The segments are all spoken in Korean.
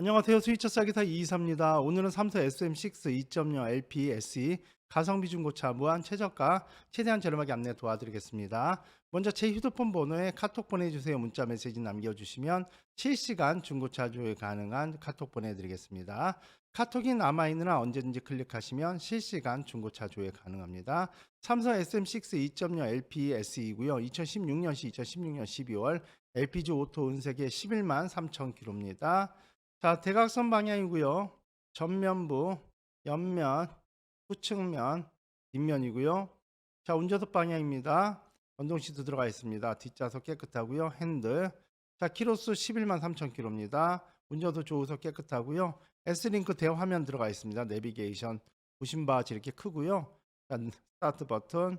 안녕하세요. 스위처 싸기사 이이사입니다. 오늘은 삼성 SM6 2.0 LP SE 가성비 중고차 무한 최저가 최대한 저렴하게 안내 도와드리겠습니다. 먼저 제 휴대폰 번호에 카톡 보내주세요. 문자 메시지 남겨주시면 실시간 중고차 조회 가능한 카톡 보내드리겠습니다. 카톡이 남아있느나 언제든지 클릭하시면 실시간 중고차 조회 가능합니다. 삼성 SM6 2.0 LP SE이고요. 2016년시 2016년 12월 LPG 오토 은색의 11만 3천 킬로입니다. 자, 대각선 방향이고요. 전면부, 옆면, 후측면, 뒷면이고요. 자, 운전석 방향입니다. 전동 시트 들어가 있습니다. 뒷좌석 깨끗하고요. 핸들. 자, 키로수 11만 3천 킬로입니다. 운전석 조우석 깨끗하고요. S링크 대화면 들어가 있습니다. 내비게이션 보신 같이 이렇게 크고요. 자, 스타트 버튼,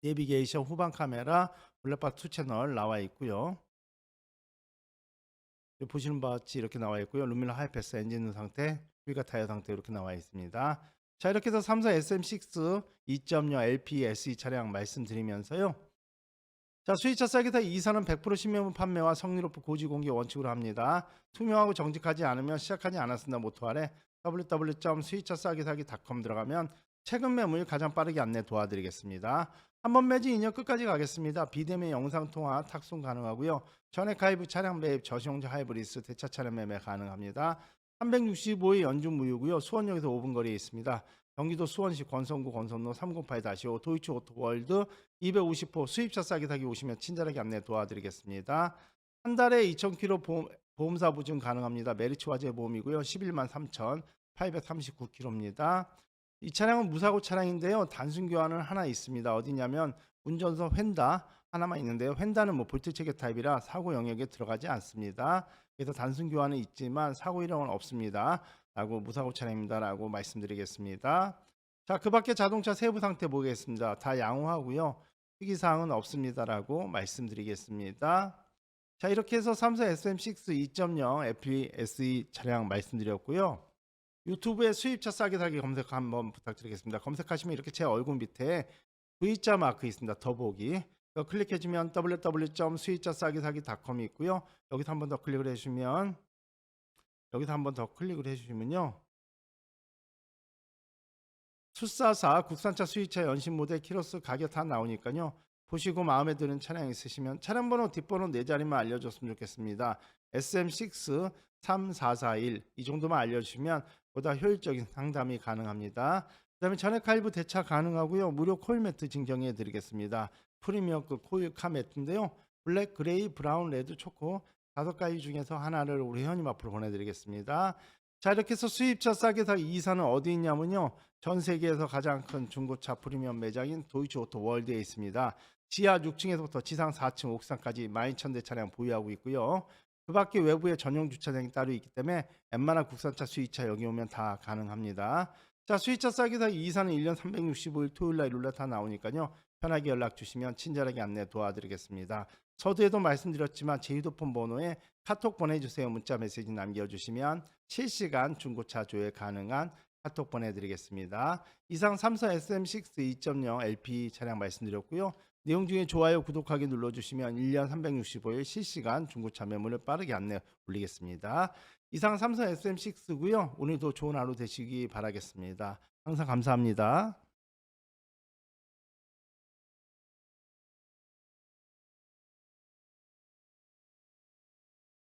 내비게이션 후방 카메라, 블랙바 2 채널 나와 있고요. 보시는 바와 같이 이렇게 나와 있고요. 루밀러 하이패스 엔진 상태, 휠과 타이어 상태 이렇게 나와 있습니다. 자 이렇게 해서 삼성 SM6 2.0 LP SE 차량 말씀드리면서요. 자 수입차 싸기사 이사는 100% 신명분 판매와 성능 높은 고지 공개 원칙으로 합니다. 투명하고 정직하지 않으면 시작하지 않았습니다. 모토 아래 www.수입차싸기사기.com 들어가면 최근 매물 가장 빠르게 안내 도와드리겠습니다. 한 번 매진 2년 끝까지 가겠습니다. 비대면 영상 통화 탁송 가능하고요. 전액 가입 차량 매입 저시용자 하이브리스 대차 차량 매매 가능합니다. 365일 연중 무휴고요. 수원역에서 5분 거리에 있습니다. 경기도 수원시 권성구 권선로 308-5 도이치 오토월드 250호 수입차 싸게 사기 오시면 친절하게 안내 도와드리겠습니다. 한 달에 2,000km 보험, 보험사 보증 가능합니다. 메리츠 화재 보험이고요. 11만 3,839km입니다. 이 차량은 무사고 차량인데요. 단순 교환은 하나 있습니다. 어디냐면 운전석 휀다 하나만 있는데요. 휀다는 뭐 볼트 체계 타입이라 사고 영역에 들어가지 않습니다. 그래서 단순 교환은 있지만 사고 이력은 없습니다. 라고 무사고 차량입니다 라고 말씀드리겠습니다. 자, 그 밖에 자동차 세부 상태 보겠습니다. 다 양호하고요. 특이 사항은 없습니다 라고 말씀드리겠습니다. 자, 이렇게 해서 삼성 SM6 2.0 FE 차량 말씀드렸고요. 유튜브에 수입차 싸게 사기 검색 한번 부탁드리겠습니다. 검색하시면 이렇게 제 얼굴 밑에 V자 마크 있습니다. 더보기. 클릭해주면 www.수입차싸기사기.com이 있고요. 여기서 한 번 더 클릭을 해주시면 여기서 한 번 더 클릭을 해주시면요. 수사사 국산차 수입차 연신 모델 키로수 가격 다 나오니까요. 보시고 마음에 드는 차량 있으시면 차량 번호 뒷번호 네 자리만 알려줬으면 좋겠습니다. SM6 3441 이 정도만 알려주시면 보다 효율적인 상담이 가능합니다. 그 다음에 전액 할부 대차 가능하고요. 무료 코일 매트 증정해 드리겠습니다. 프리미엄급 코일 카 매트인데요. 블랙, 그레이, 브라운, 레드, 초코 다섯 가지 중에서 하나를 우리 회원님 앞으로 보내드리겠습니다. 자 이렇게 해서 수입차 싸게 사 이사는 어디 있냐면요. 전 세계에서 가장 큰 중고차 프리미엄 매장인 도이치 오토 월드에 있습니다. 지하 6층에서부터 지상 4층 옥상까지 12,000대 차량 보유하고 있고요. 그 밖에 외부에 전용 주차장이 따로 있기 때문에 웬만한 국산차 수입차 여기 오면 다 가능합니다. 자 수입차 싸게 사 이사는 1년 365일 토요일날 룰렛 다 나오니까요. 편하게 연락 주시면 친절하게 안내 도와드리겠습니다. 서두에도 말씀드렸지만 제 휴대폰 번호에 카톡 보내주세요. 문자 메시지 남겨주시면 실시간 중고차 조회 가능한 카톡 보내드리겠습니다. 이상 삼성 SM6 2.0 LP 차량 말씀드렸고요. 내용 중에 좋아요, 구독하기 눌러주시면 1년 365일 실시간 중고차 매물을 빠르게 안내 올리겠습니다. 이상 삼성 SM6고요. 오늘도 좋은 하루 되시기 바라겠습니다. 항상 감사합니다.